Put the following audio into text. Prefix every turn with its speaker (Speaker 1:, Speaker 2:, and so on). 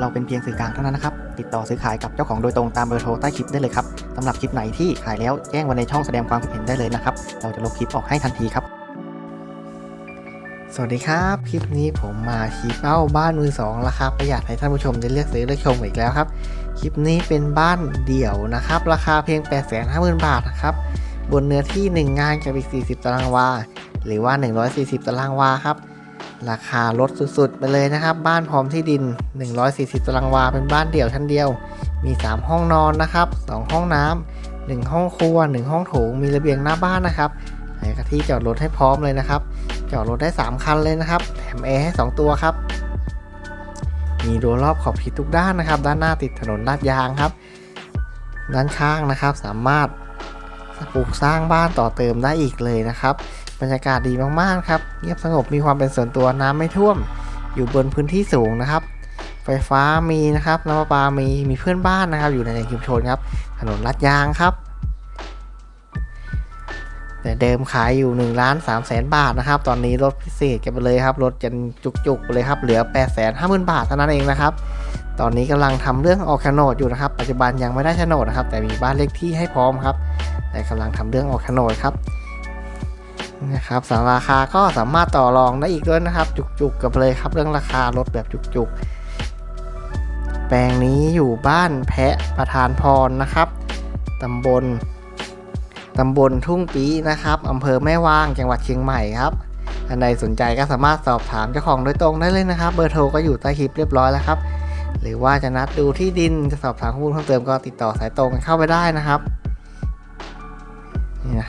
Speaker 1: เราเป็นเพียงสื่อกลางเท่านั้นนะครับ ติดต่อซื้อขายกับเจ้าของโดยตรงตามเบอร์โทรใต้คลิปได้เลยครับสำหรับคลิปไหนที่ขายแล้วแจ้งไว้ในช่องแสดงความคิดเห็นได้เลยนะครับ เราจะลบคลิปออกให้ทันทีครับ สวัสดีครับ คลิปนี้ผมมาชี้เป้าบ้านมือสองราคาประหยัดให้ท่านผู้ชมได้เลือกซื้อเลือกชมอีกแล้วครับ คลิปนี้เป็นบ้านเดี่ยวนะครับ ราคาเพียง 8 5 0 0 0 0 บาทนะครับ บนเนื้อที่ 1 งานกับอีก 40 ตารางวา หรือว่า 140 ตารางวาครับ ราคาลดสุดๆ ไปเลยนะครับ บ้านพร้อมที่ดิน 140 ตารางวา เป็นบ้านเดี่ยวชั้นเดียว มี 3 ห้องนอนนะครับ 2 ห้องน้ำ1ห้องครัว 1 ห้องโถง มีระเบียงหน้าบ้านนะครับแล้วก็ที่จอดรถให้พร้อมเลยนะครับ จอดรถได้ 3 คันเลยนะครับ แถมแอร์ให้ 2 ตัวครับ มีรั้วรอบขอบชิดทุกด้านนะครับ ด้านหน้าติดถนนลาดยางครับ ด้านข้างนะครับ สามารถ ปลูกสร้างบ้านต่อเติมได้อีกเลยนะครับ บรรยากาศดีมากๆครับ เงียบสงบมีความเป็นส่วนตัวน้ำไม่ท่วม อยู่บนพื้นที่สูงนะครับ ไฟฟ้ามีนะครับน้ำประปามีมีเพื่อนบ้านนะครับ อยู่ในชุมชนครับ ถนนลาดยางครับแต่เดิมขายอยู่1ล้าน3แสนบาทนะครับ ตอนนี้ลดพิเศษกันไปเลยครับลดจนจุกๆไปเลยครับ เหลือ8 5 0 0 0 0บาทเท่านั้นเองนะครับ ตอนนี้กำลังทำเรื่องออกโฉนดอยู่นะครับ ปัจจุบันยังไม่ได้โฉนดนะครับ แต่มีบ้านเลขที่ให้พร้อมครับ แต่กำลังทำเรื่องออกโฉนดครับนะครับสำหรับราคาก็สามารถต่อรองได้อีกด้วยนะครับ จุกๆกับเลยครับ เรื่องราคาลดแบบจุกๆ แปลงนี้อยู่บ้านแพะประธานพรนะครับตำบลตำบลทุ่งปีนะครับอำเภอแม่วางจังหวัดเชียงใหม่ครับท่านใดสนใจก็สามารถสอบถามเจ้าของโดยตรงได้เลยนะครับ เบอร์โทรก็อยู่ใต้คลิปเรียบร้อยแล้วครับ หรือว่าจะนัดดูที่ดินจะสอบถามข้อมูลเพิ่มเติมก็ติดต่อสายตรงกันเข้าไปได้นะครับ Yeah.